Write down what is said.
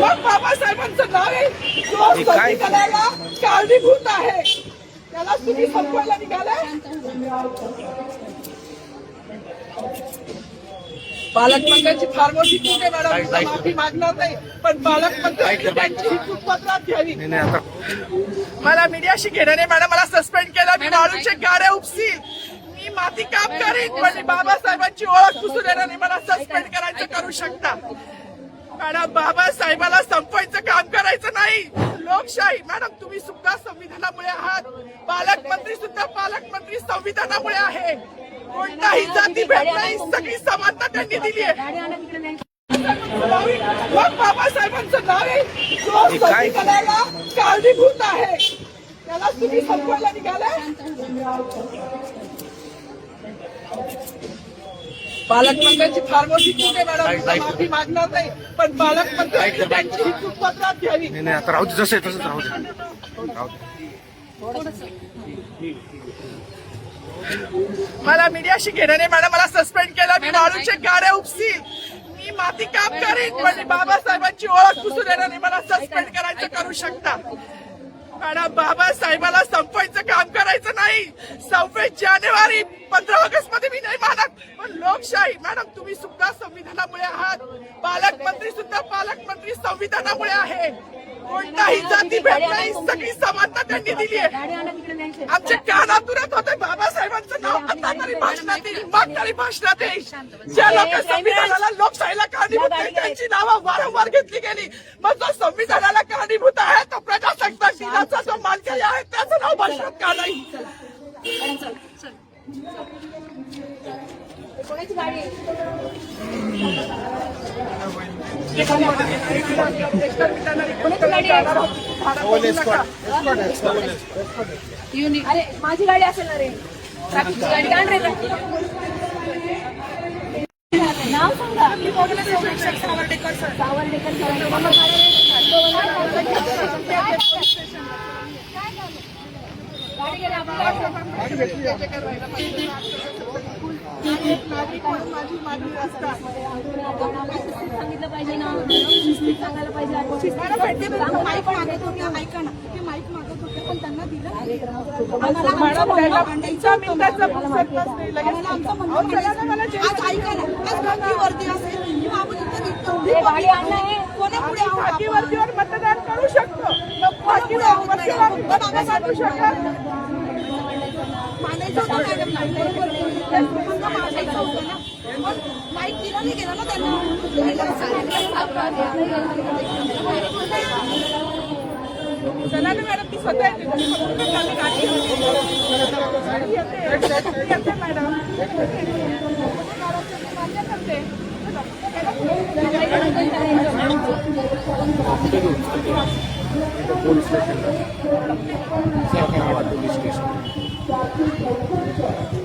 मग बाबासाहेबांचं नाव आहे. कारणीभूत आहे. त्याला तुम्ही संपवायला निघालाय पालकमंत्र्यांची फार मोठी चूक आहे मॅडम. माफी मागणार नाही. पण पालकमंत्र्यांनी त्यांची ही चूक पत्रात घ्यावी. मला मीडियाशी घेण्याने मॅडम. मला सस्पेंड केलं. मी वाळूचे गाड्या उपसील मी माती काम करीन पण बाबासाहेबांची ओळख पुसून येण्याने मला सस्पेंड करायचं करू शकता. मॅडम बाबासाहेबाला संपवायचं काम करायचं नाही. लोकशाही मॅडम तुम्ही सुद्धा संविधानामुळे आहात. पालकमंत्री सुद्धा पालकमंत्री संविधानामुळे आहे. कोणताही जाती भेट नाही. सगळी समानता त्यांनी दिली आहे. मग बाबासाहेबांचं नाव आहे. जो? संविधानाला कारणीभूत आहे. त्याला तुम्ही संपवायला निघालाय? पालकमंत्र्यांची फार मोठी चूक आहे मॅडम. माफी मागणार नाही. पण पालकमंत्र्यांनी ऐक- त्यांची ही चूक पत्रात घ्यावी. नाही नाही आता राहू दे जसं आहे तसंच राहू दे. राहू दे. मला मीडियाशी घेण्याने मॅडम. मला सस्पेंड केलं. मी वाळूचे गाड्या उपसील मी माती काम करीन पण बाबासाहेबांची ओळख पुसून येण्याने मला सस्पेंड करायचं करू शकता. मॅडम बाबासाहेबाला संपवायचं काम करायचं नाही. सव्वीस जानेवारी पंधरा ऑगस्टमध्ये मी नाही मानत पण लोकशाही. मॅडम तुम्ही सुद्धा संविधानामुळे आहात. पालकमंत्री सुद्धा पालकमंत्री संविधानामुळे आहे. कोणताही जाती भेट नाही. सगळी समानता त्यांनी दिली आहे. आमच्या होते. बाबासाहेबांचं नाव आता तरी भाषणात येईल. मग तरी भाषणात येईल. ज्या लोक संविधानाला लोकशाहीला कारणीभूत आहे त्यांची नावं वारंवार घेतली गेली. मग जो संविधानाला कारणीभूत आहे तो प्रजासत्ताक दिनाचा जो मानकरी आहे त्याचं नाव भाषणात का नाही? कोणाची गाडी आहे? अरे माझी गाडी असेल ना रे ट्रॅफिकची गाडी काढ रे नाव सांगा सावर्डेकर सावर्डेकर गाडी गेली आपली माझी मागणी सांगितलं पाहिजे ना शिस्तीत सांगायला पाहिजे माईक मागत होते ऐका ना ते माईक मागत होते पण त्यांना दिलं मॅडम मतदान करू शकतो. मग खाकी मतदान करू शकत मांडायचं होतं मॅडम बरोबर आहे. लोकांना होतं ना. पण माईक दिला नाही गेला ना त्यांना. चला ना मॅडम, ती स्वतः येते. गाडी मॅडम. मान्य करते. Police station 加心前方的手